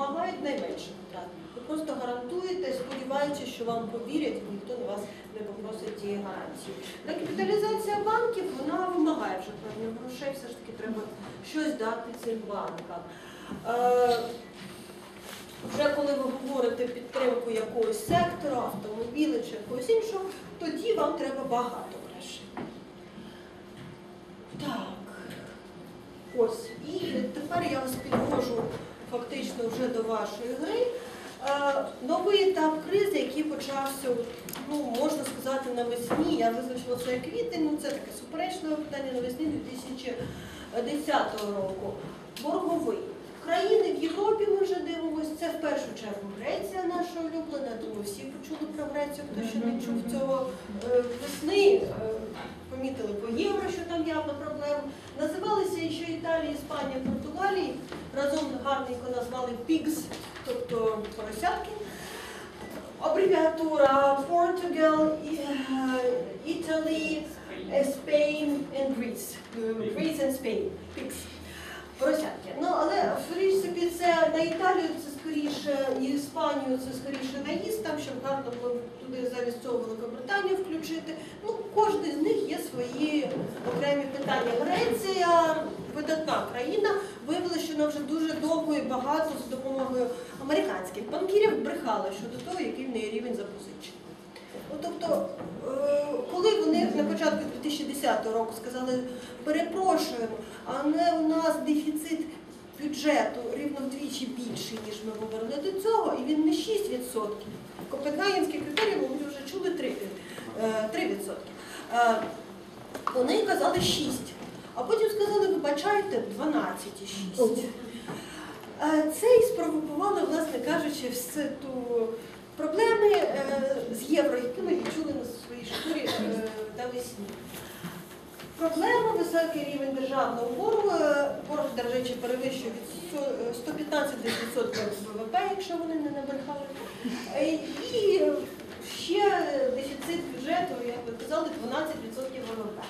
допомагають найменше витрат. Ви просто гарантуєте, сподіваючись, що вам повірять, і ніхто на вас не попросить ті гарантії. Рекапіталізація банків вона вимагає вже певних грошей, все ж таки треба щось дати цим банкам. Е, вже коли ви говорите підтримку якогось сектору, автомобіля чи якогось іншого, тоді вам треба багато грошей. Так. Ось. І тепер я вас підвожу фактично вже до вашої гри. Е, новий етап кризи, який почався, ну, можна сказати, навесні. Я визначила це як квітень, ну це таке суперечливе питання навесні 2010 року. Борговий. Країни в Європі ми вже дивимося. Це в першу чергу Греція наша улюблена. Думаю, всі почули про Грецію, хто ще не чув цього Е, весни. е, Помітили по євро, що там явна проблема. Називалися ще Італія, Іспанія, Португалія. Разом гарненько назвали PIGS, тобто поросятки. Абревіатура Portugal, і- е, Italy, е, Spain and Greece. Е, Greece and Spain. PIGS. Поросятки. Ну, але в принципі це на Італію це скоріше, і Іспанію це скоріше наїзд, там щоб гарно було туди замість цього Великобританію включити. Ну, кожен з них є свої окремі питання. Греція видатна країна. Виявилося, що вона вже дуже довго і багато з допомогою американських банкірів брехала щодо того, який в неї рівень запозичень. Ну, тобто, е, коли вони на початку 2010 року сказали, перепрошуємо, а не у нас дефіцит бюджету рівно вдвічі більший, ніж ми говорили до цього, і він не 6%. Копенгагенські критерії, ви вже чули 3%. е, 3%. Е, Вони казали 6. А потім сказали, вибачайте, 12,6. Е, Це і спровокувало, власне кажучи, всю ту проблеми е, з євро, які ми відчули на своїй шкурі е, навесні. Проблема високий рівень державного боргу. Е, Борг, до речі, перевищує від сто- 115% ВВП, якщо вони не набрехали. Е, І ще дефіцит бюджету, як ви казали, 12% ВВП.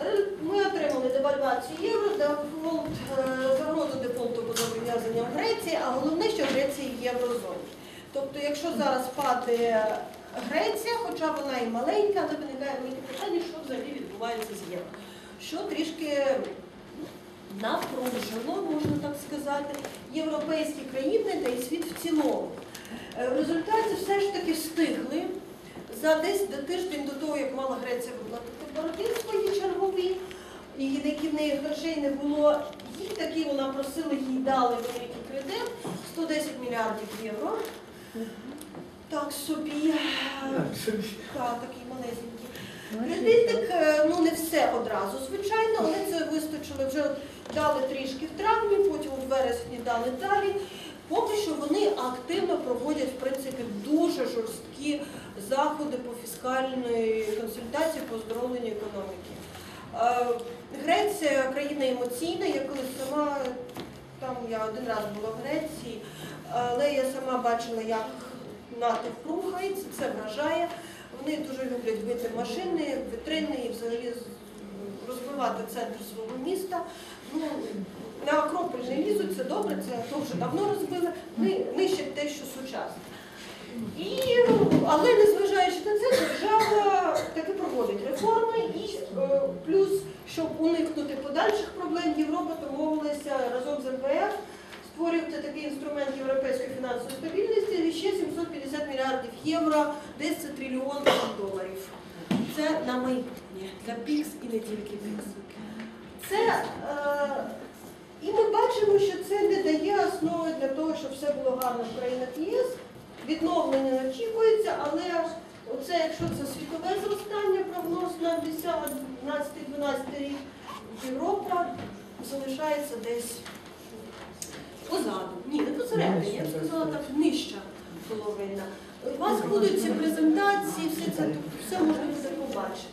Е, Ми отримали девальвацію євро, дефолт, е, загрозу дефолту по зобов'язанням Греції, а головне, що Греція в єврозоні. Тобто, якщо зараз падає Греція, хоча вона і маленька, але виникає велике питання, що взагалі відбувається з євро. Що трішки напружено, можна так сказати, європейські країни та і світ в цілому. Е, В результаті все ж таки встигли за десь до тиждень до того, як мала Греція виплатити борги свої чергові, і які в неї грошей не було, їх таки вона просила, їй дали великий кредит 110 мільярдів євро. Так собі, так, такий малесенький. Кредитик, е, ну не все одразу, звичайно, але це вистачило вже дали трішки в травні, потім у вересні дали далі. Поки що вони активно проводять в принципі дуже жорсткі заходи по фіскальної консультації по оздоровленню економіки. Е, Греція країна емоційна, я колись сама там я один раз була в Греції, але я сама бачила, як натовп рухається, це вражає. Вони дуже люблять бити машини, вітрини і взагалі розбивати центр свого міста. Ну, на Акрополь не лізуть, це добре, це то вже давно розбили, Ни- нищать те, що сучасне. І, але незважаючи на це, держава таки проводить реформи і е, плюс, щоб уникнути подальших проблем, Європа домовилася разом з МВФ створювати такий інструмент європейської фінансової стабільності і ще 750 мільярдів євро, десь це трильйон доларів. Це на майбутнє для ПІКС і не тільки ПІКС. Це е, бачимо, що це не дає основи для того, щоб все було гарно в країнах ЄС. Відновлення очікується, але оце, якщо це світове зростання, прогноз на 12-12 рік, Європа залишається десь позаду. Ні, не посередині, я б сказала так, нижча половина. У вас будуть ці презентації, все це все можна буде побачити.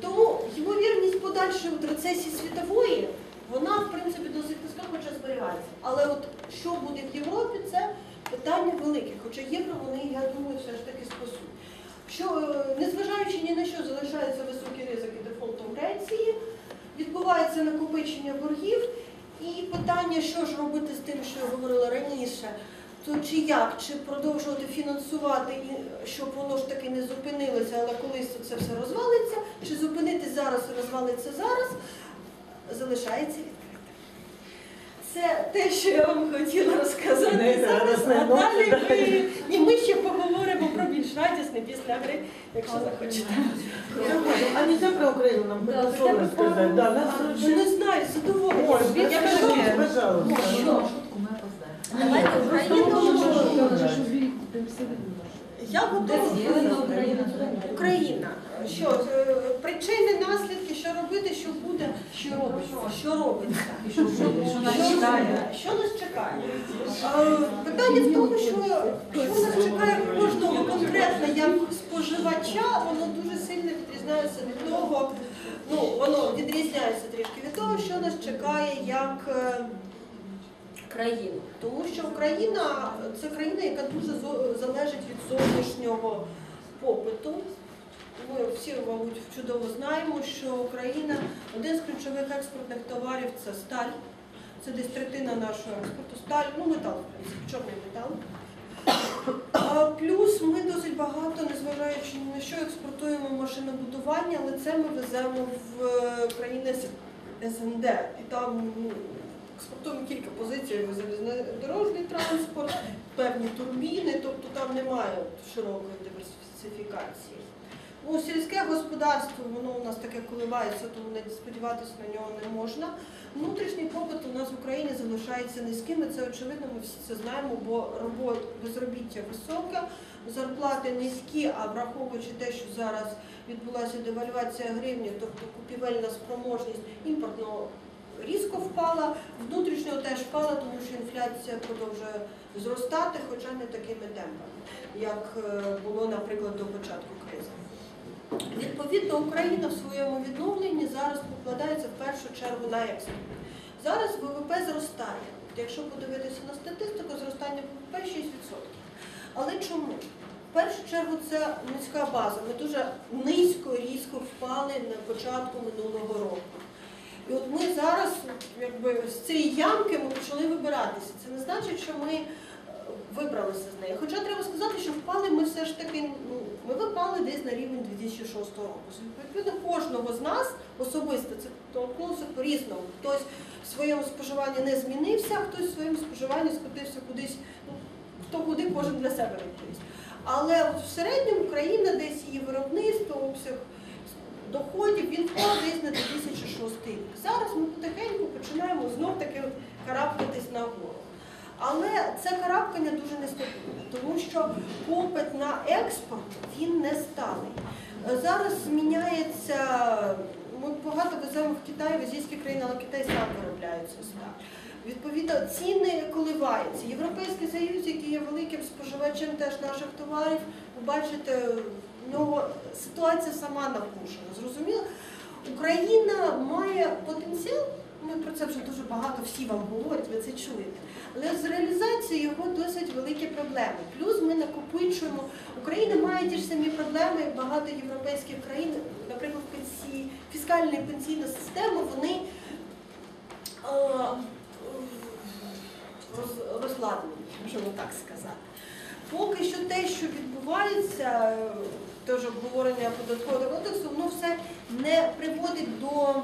Тому ймовірність подальшої рецесії світової, вона в принципі досить низька, хоча зберігається. Але от що буде в Європі, це питання велике. Хоча євро вони, я думаю, все ж таки спасуть. Що, е, незважаючи ні на що, залишаються високі ризики дефолту в Греції, відбувається накопичення боргів, і питання, що ж робити з тим, що я говорила раніше, то чи як, чи продовжувати фінансувати, щоб воно ж таки не зупинилося, але колись це все розвалиться, чи зупинити зараз і розвалиться зараз, залишається відкритим. Це те, що я вам хотіла розказати зараз, не а далі ми, і ми ще поговоримо про більш радісне після гри, якщо захочете. А нельзя про Украину нам. Да, нас Ну, не знаю, задоволена. Ой, Я кажу. Шутку Україну. Україну. Я готова. Україна. Що е, причини, наслідки, що робити, що буде, що робиться, що робиться, Що нас чекає? що нас чекає. Питання в тому, що що нас чекає кожного конкретно як споживача, воно дуже сильно відрізняється від того, ну воно відрізняється трішки від того, що нас чекає як. е, країну. Тому що Україна це країна, яка дуже залежить від зовнішнього попиту. Ми всі, мабуть, чудово знаємо, що Україна один з ключових експортних товарів це сталь. Це десь третина нашого експорту. Сталь, ну метал, чорний метал. А Плюс ми досить багато, незважаючи ні на що, експортуємо машинобудування, але це ми веземо в е, країни СНД. І там ну, експортуємо кілька позицій, залізнодорожній транспорт, певні турбіни, тобто там немає широкої диверсифікації. Ну, сільське господарство, воно у нас таке коливається, тому не сподіватися на нього не можна. Внутрішній попит у нас в Україні залишається низьким, і це очевидно, ми всі це знаємо, бо робот, безробіття високе, зарплати низькі, а враховуючи те, що зараз відбулася девальвація гривні, тобто купівельна спроможність імпортного різко впала, внутрішнього теж впала, тому що інфляція продовжує зростати, хоча не такими темпами, як е, було, наприклад, до початку кризи. Відповідно, Україна в своєму відновленні зараз покладається в першу чергу на експорт. Зараз ВВП зростає. Якщо подивитися на статистику, зростання ВВП 6%. Але чому? В першу чергу це низька база. Ми дуже низько, різко впали на початку минулого року. І от ми зараз, якби з цієї ямки ми почали вибиратися. Це не значить, що ми е, вибралися з неї. Хоча треба сказати, що впали ми все ж таки, ми випали десь на рівень 2006 року. Відповідно, кожного з нас особисто це торкнулося по-різному. Хтось в своєму споживанні не змінився, хтось в своєму споживанні скотився кудись, ну, хто куди, кожен для себе відповість. Але от в середньому Україна десь її виробництво, обсяг доходів, він впав десь на 2006 рік. Зараз ми потихеньку починаємо знов таки карабкатись нагору. Але це карабкання дуже нестабільне, тому що попит на експорт він не сталий. Зараз зміняється, ми багато веземо в Китай, в азійські країни, але Китай сам виробляє цю. Відповідно, ціни коливаються. Європейський Союз, який є великим споживачем теж наших товарів, ви бачите, в нього ситуація сама напружена. Зрозуміло? Україна має потенціал, ми про це вже дуже багато всі вам говорять, ви це чуєте. Але з реалізацією його досить великі проблеми. Плюс ми накопичуємо. Україна має ті ж самі проблеми, як багато європейських країн, наприклад, пенсії, фіскальна і пенсійна система, вони роз- розладнені, можемо так сказати. Поки що те, що відбувається, теж обговорення податкового кодексу, воно все не приводить до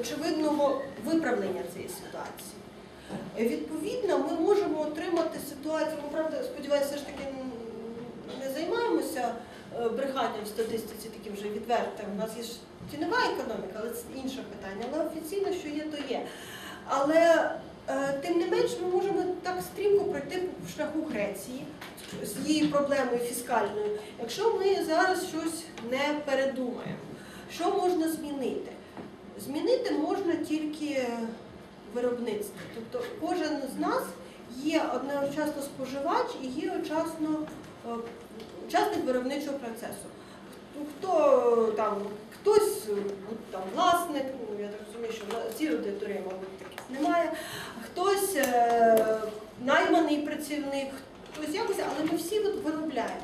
очевидного виправлення цієї ситуації. Е, Відповідно, ми можемо отримати ситуацію, ми правда, сподіваюся, все ж таки не займаємося е, бреханням в статистиці таким вже відвертим. У нас є ж цінова економіка, але це інше питання. Але офіційно, що є, то є. Але е, тим не менш ми можемо так стрімко пройти по шляху Греції з її проблемою фіскальною, якщо ми зараз щось не передумаємо. Що можна змінити? Змінити можна тільки виробництво. Тобто кожен з нас є одночасно споживач і є одночасно е, учасник виробничого процесу. Хто там, хтось е, там власник, ну я так розумію, що в цій аудиторії, мабуть, таких немає, хтось е, найманий працівник, хтось якось, але ми всі виробляємо.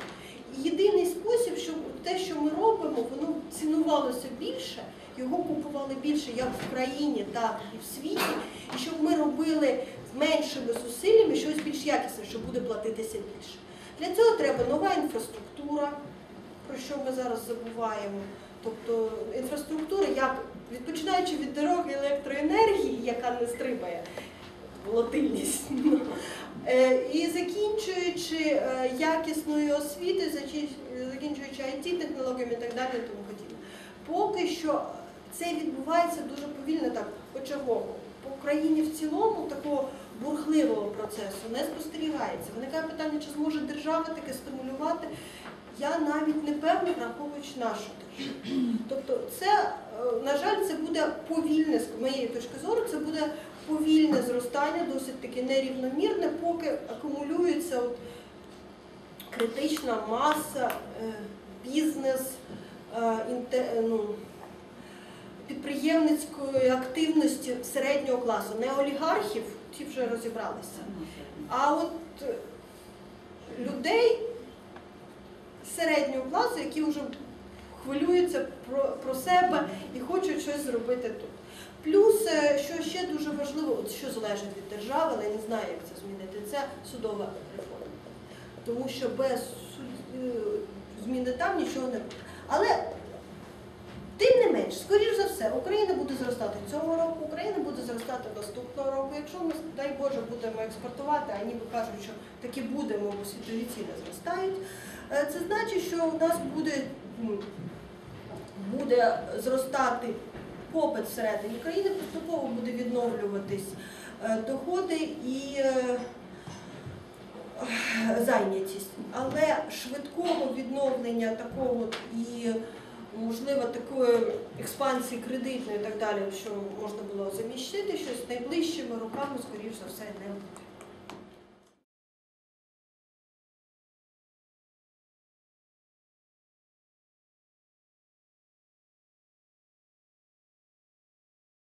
Єдиний спосіб, щоб те, що ми робимо, воно цінувалося більше, його купували більше як в країні, так і в світі, і щоб ми робили меншими зусиллями щось більш якісне, що буде платитися більше. Для цього треба нова інфраструктура, про що ми зараз забуваємо. Тобто інфраструктура, як від- починаючи від дороги електроенергії, яка не стрибає, волатильність, е, і закінчуючи е, якісною освітою, закінчуючи IT-технологіями і так далі, тому подібне. Поки що це відбувається дуже повільно так, почергово. По Україні в цілому такого бурхливого процесу не спостерігається. Виникає питання, чи зможе держава таке стимулювати. Я навіть не певна, враховуючи нашу державу. Тобто, це, е, на жаль, це буде повільне, з моєї точки зору, це буде повільне зростання, досить таки нерівномірне, поки акумулюється от критична маса, е, бізнес, е, ну, підприємницької активності середнього класу, не олігархів, ті вже розібралися, а от е, людей середнього класу, які вже хвилюються про, про себе і хочуть щось зробити тут. Плюс, е, що ще дуже важливо, от що залежить від держави, але я не знаю, як це змінити, це судова реформа. Тому що без суд- е, зміни там нічого не буде. Але менш, скоріш за все, Україна буде зростати цього року, Україна буде зростати наступного року. Якщо ми, дай Боже, будемо експортувати, а ніби кажуть, що таки будемо, бо світові ціни зростають, е, це значить, що у нас буде, буде зростати попит всередині країни, поступово буде відновлюватись е, доходи і е, зайнятість. Але швидкого відновлення такого і можливо такої експансії кредитної і так далі, що можна було заміщити щось найближчими роками, скоріш за все, не буде.